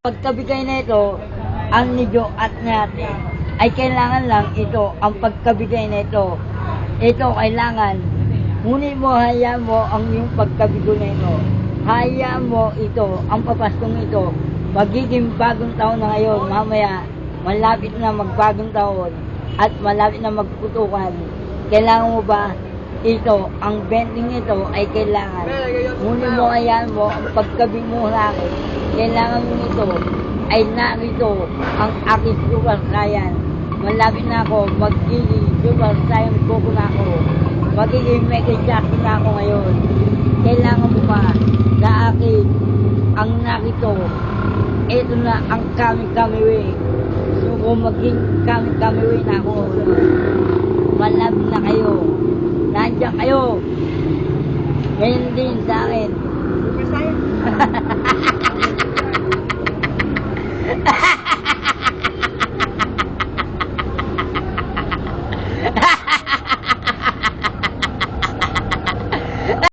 Pagkabigay na ito, ang nidyo at natin, ay kailangan lang ito, ang pagkabigay na ito. Ito kailangan, ngunit mo, hayaan mo ang iyong pagkabigo na ito. Hayaan mo ito, ang papaskong ito, magiging bagong taon na ngayon, mamaya, malapit na magbagong taon, at malapit na magputukan. Kailangan mo ba ito, ang bending ito ay kailangan. Ngunit mo hayaan mo ang mo sa akin. Kailangan mo ito ay narito ang aking super saiyan. Malapit na ako, magiging super saiyan Goku na ako. Magiging Mega Jackson na ako ngayon. Kailangan mo ba sa akin ang narito? Ito na ang kami-kami way. Gusto ko maging kami-kami way na ako. Nandiyan kayo. Ngayon din sa akin.